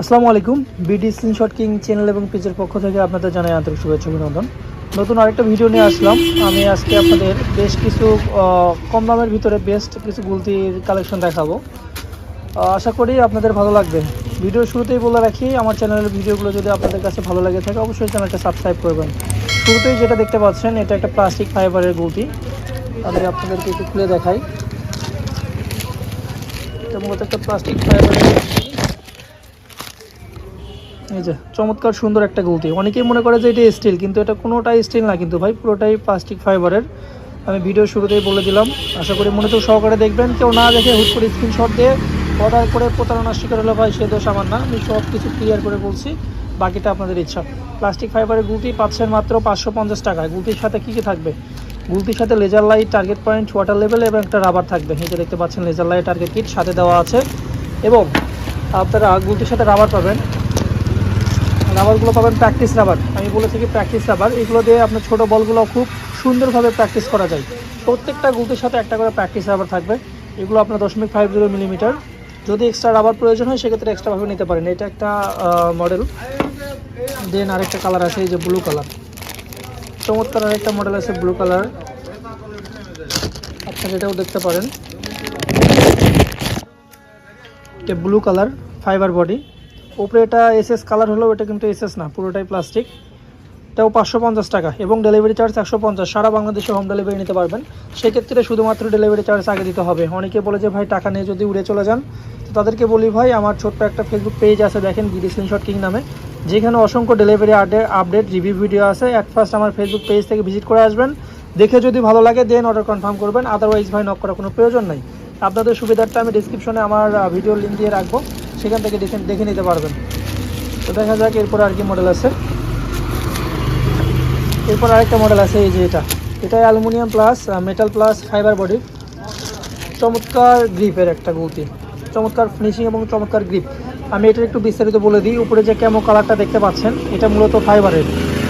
আসসালামু আলাইকুম। BD screenshot king channel এবং পেজের পক্ষ থেকে আপনাদের জানাই আন্তরিক শুভেচ্ছা অভিনন্দন। নতুন আরেকটা ভিডিও নিয়ে আসলাম। আমি আজকে আপনাদের বেশ কিছু কম দামের ভিতরে বেস্ট কিছু গুলতির কালেকশন দেখাবো। আশা করি আপনাদের ভালো লাগবে। ভিডিও শুরুতেই বলে রাখি, আমার চ্যানেলের ভিডিওগুলো যদি আপনাদের কাছে ভালো লাগে থাকে, অবশ্যই চ্যানেলটা সাবস্ক্রাইব করবেন। শুরুতেই যেটা দেখতে পাচ্ছেন, এটা একটা প্লাস্টিক ফাইবারের গুলতি। তাহলে আপনাদেরকে একটু খুলে দেখাই। এটা মূলত একটা প্লাস্টিক ফাইবারের এই যে, চমৎকার সুন্দর একটা গুলতি অনেকেই মনে করে যে এটা স্টিল কিন্তু এটা কোনোটাই স্টিল না, কিন্তু ভাই পুরোটাই প্লাস্টিক ফাইবারের আমি ভিডিও শুরুতেই বলে দিলাম, আশা করি মনে তো সহকারে দেখবেন। কেউ না দেখে হুট করে স্ক্রিনশট দিয়ে অর্ডার করে প্রতারণার শিকার হলে ভাই, সে দোষ আমার না। আমি সব কিছু ক্লিয়ার করে বলছি, বাকিটা আপনাদের ইচ্ছা। প্লাস্টিক ফাইবারের গুলতি পাচ্ছেন মাত্র পাঁচশো পঞ্চাশ টাকায়। গুলতির সাথে কী কী থাকবে? গুলতির সাথে laser light target point water level এবং একটা রাবার থাকবে। যে দেখতে পাচ্ছেন লেজার লাইট টার্গেট কিট সাথে দেওয়া আছে। এবং আপনারা গুলতির সাথে রাবার পাবেন। রাবারগুলো পাবেন প্র্যাকটিস রাবার আমি বলে থাকি প্র্যাকটিস রাবার এগুলো দিয়ে আপনার ছোটো বলগুলো খুব সুন্দরভাবে প্র্যাকটিস করা যায়। প্রত্যেকটা গুলতির সাথে একটা করে প্র্যাকটিস রাবার থাকবে। এগুলো আপনার দশমিক ফাইভ জিরো মিলিমিটার যদি এক্সট্রা রাবার প্রয়োজন হয়, সেক্ষেত্রে এক্সট্রাভাবে নিতে পারেন। এটা একটা মডেল দেন আরেকটা কালার আছে, এই যে ব্লু কালার চমৎকার আরেকটা মডেল আছে ব্লু কালার আপনারা এটাও দেখতে পারেন। এটা ব্লু কালার ফাইবার বডি উপরে এটা এসএস কালার হলেও এটা কিন্তু এসএস না, পুরোটাই প্লাস্টিক এটাও পাঁচশো পঞ্চাশ টাকা এবং ডেলিভারি চার্জ একশো পঞ্চাশ। সারা বাংলাদেশে হোম ডেলিভারি নিতে পারবেন। সেক্ষেত্রে শুধুমাত্র ডেলিভারি চার্জ আগে দিতে হবে। অনেকে বলে যে, ভাই, টাকা নিয়ে যদি উড়ে চলে যান? তো তাদেরকে বলি, ভাই, আমার ছোট্ট একটা ফেসবুক পেজ আছে, দেখেন বিডি স্ক্রিনশট কিং নামে। যেখানে অসংখ্য ডেলিভারি আপডেট রিভিউ ভিডিও আছে। অ্যাট ফার্স্ট আমার ফেসবুক পেজ থেকে ভিজিট করে আসবেন। দেখে যদি ভালো লাগে দেন অর্ডার কনফার্ম করবেন। আদারওয়াইজ ভাই নক করার কোনো প্রয়োজন নেই। আপনাদের সুবিধার্থে আমি ডিসক্রিপশনে আমার ভিডিও লিঙ্ক দিয়ে রাখব। সেখান থেকে দেখে নিতে পারবেন। তো দেখা যাক এরপর আর কি মডেল আছে। এরপর আরেকটা মডেল আছে এই যে এটা। এটা aluminium plus metal plus fibre body চমৎকার গ্রিপের একটা গুলতি চমৎকার ফিনিশিং এবং চমৎকার গ্রিপ আমি এটা একটু বিস্তারিত বলে দিই। উপরে যে ক্যামো কালারটা দেখতে পাচ্ছেন, এটা মূলত ফাইবারের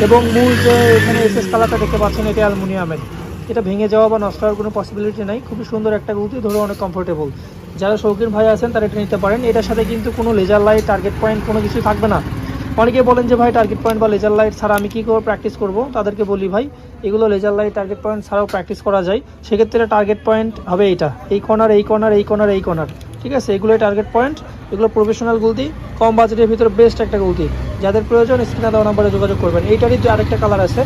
এবং মূল যে এখানে এসএস কালারটা দেখতে পাচ্ছেন এটা অ্যালুমিনিয়ামের এটা ভেঙে যাওয়া বা নষ্ট হওয়ার কোনো পসিবিলিটি নাই। খুবই সুন্দর একটা গুলতি ধরে অনেক কমফোর্টেবল যারা শৌখিন ভাই আছেন তারা এটা নিতে পারেন। এটার সাথে কিন্তু কোনো লেজার লাইট টার্গেট পয়েন্ট কোনো কিছু থাকবে না। অনেকে বলেন যে ভাই টার্গেট পয়েন্ট বা লেজার লাইট ছাড়া আমি কী করে প্র্যাকটিস করব? তাদেরকে বলি ভাই, এগুলো লেজার লাইট টার্গেট পয়েন্ট ছাড়াও প্র্যাকটিস করা যায়। সেক্ষেত্রে টার্গেট পয়েন্ট হবে এইটা। এই কর্নার এই কর্নার এই কর্নার এই কর্নার ঠিক আছে? এগুলোই টার্গেট পয়েন্ট এগুলো প্রফেশনাল গুলতি, কম বাজেটের ভিতরে বেস্ট একটা গুলতি। যাদের প্রয়োজন, স্ক্রিনে দেওয়া নাম্বারে যোগাযোগ করবেন। এইটারই যে আরেকটা কালার আছে।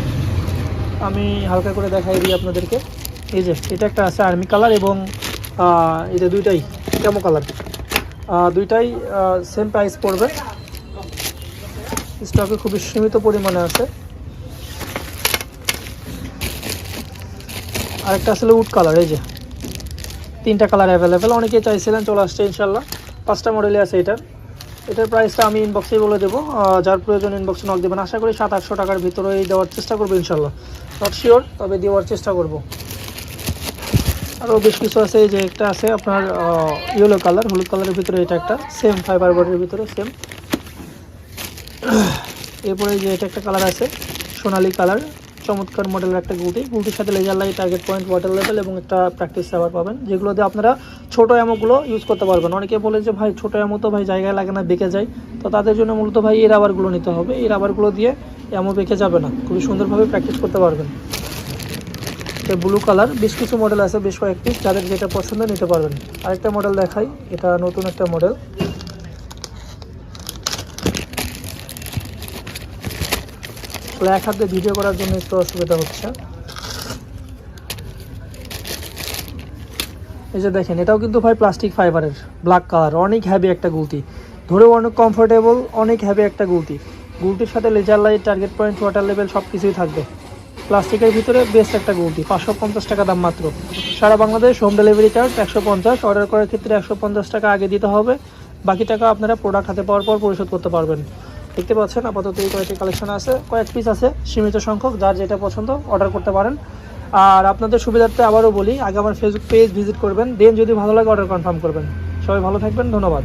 আমি হালকা করে দেখাই দিই আপনাদেরকে। এই যে, এটা একটা আছে আর্মি কালার এবং যে দুইটাই কেমো কালার দুইটাই সেম প্রাইস পড়বে। স্টকে খুবই সীমিত পরিমাণে আছে। আরেকটা আসলে উড কালার এই যে। তিনটা কালার অ্যাভেলেবেল অনেকে চাইছিলেন চলে আসছে ইনশাল্লাহ পাঁচটা মডেলে আছে এটার। এটার প্রাইসটা আমি ইনবক্সেই বলে দেবো। যার প্রয়োজন ইনবক্সে নক দেবেন। আশা করি সাত আটশো টাকার ভিতরেই দেওয়ার চেষ্টা করব ইনশাল্লাহ নট শিওর তবে দেওয়ার চেষ্টা করব। আরও বেশ কিছু আছে যে একটা আছে আপনার ইয়েলো কালার হলুদ কালারের ভিতরে এটা একটা সেম ফাইবার বডির ভিতরে সেম এরপরে যে এটা একটা কালার আছে, সোনালী কালার চমৎকার মডেলের একটা গুটি গুটির সাথে laser light target point water level এবং একটা প্র্যাকটিস সাবার পাবেন, যেগুলো দিয়ে আপনারা ছোটো অ্যামোগুলো ইউজ করতে পারবেন। অনেকে বলে যে, ভাই, ছোটো অ্যামো তো ভাই জায়গায় লাগে না, বেঁকে যায়। তো তাদের জন্য মূলত ভাই এই রাবারগুলো নিতে হবে। এই রাবারগুলো দিয়ে অ্যামো বেঁকে যাবে না। খুবই সুন্দরভাবে প্র্যাকটিস করতে পারবেন। ব্লু কালার বেশ কিছু মডেল আছে, বেশ কয়েকটি। যাদের যেটা পছন্দ নিতে পারবেন। আরেকটা মডেল দেখাই। এটা নতুন একটা মডেল এক হাতে ভিডিও করার জন্য একটু অসুবিধা হচ্ছে। এই যে দেখেন, এটাও কিন্তু ভাই প্লাস্টিক ফাইবারের ব্ল্যাক কালার অনেক হ্যাভি একটা গুলতি। ধরেও অনেক কমফোর্টেবল অনেক হ্যাভি একটা গুলতি। গুলতির সাথে laser light target point water level সব কিছুই থাকবে। প্লাস্টিকের ভিতরে বেস্ট একটা গুটি পাঁচশো পঞ্চাশ টাকা দাম মাত্র। সারা বাংলাদেশ হোম ডেলিভারি চার্জ একশো পঞ্চাশ, অর্ডার করার ক্ষেত্রে একশো পঞ্চাশ টাকা আগে দিতে হবে। বাকি টাকা আপনারা প্রোডাক্ট হাতে পাওয়ার পর পরিশোধ করতে পারবেন। দেখতে পাচ্ছেন, আপাতত এই কয়েকটি কালেকশন আছে। কয়েক পিস আছে, সীমিত সংখ্যক, যার যেটা পছন্দ অর্ডার করতে পারেন। আর আপনাদের সুবিধার্থে আবারও বলি, আগে আমার ফেসবুক পেজ ভিজিট করবেন দেন যদি ভালো লাগে অর্ডার কনফার্ম করবেন। সবাই ভালো থাকবেন, ধন্যবাদ।